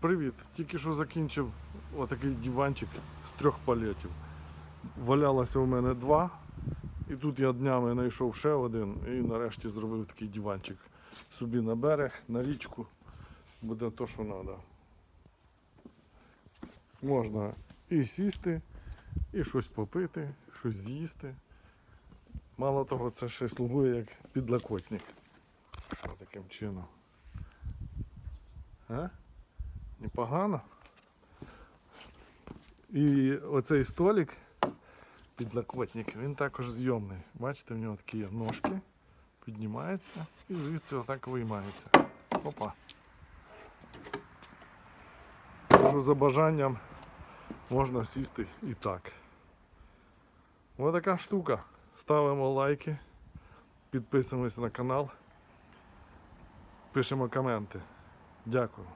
Привіт. Тільки що закінчив отакий диванчик з трьох палетів. Валялося у мене два. І тут я днями знайшов ще один і нарешті зробив такий диванчик собі на берег, на річку. Буде то, що треба. Можна і сісти, і щось попити, щось з'їсти. Мало того, це ще слугує як підлокотник. Таким чином? А? Непогано. І оцей столик, підлокотник, він також зйомний. Бачите, в нього такі ножки, піднімається і звідси отак виймається. Опа. Що за бажанням можна сісти і так. Ось така штука. Ставимо лайки, підписуємося на канал, пишемо коменти. Дякую.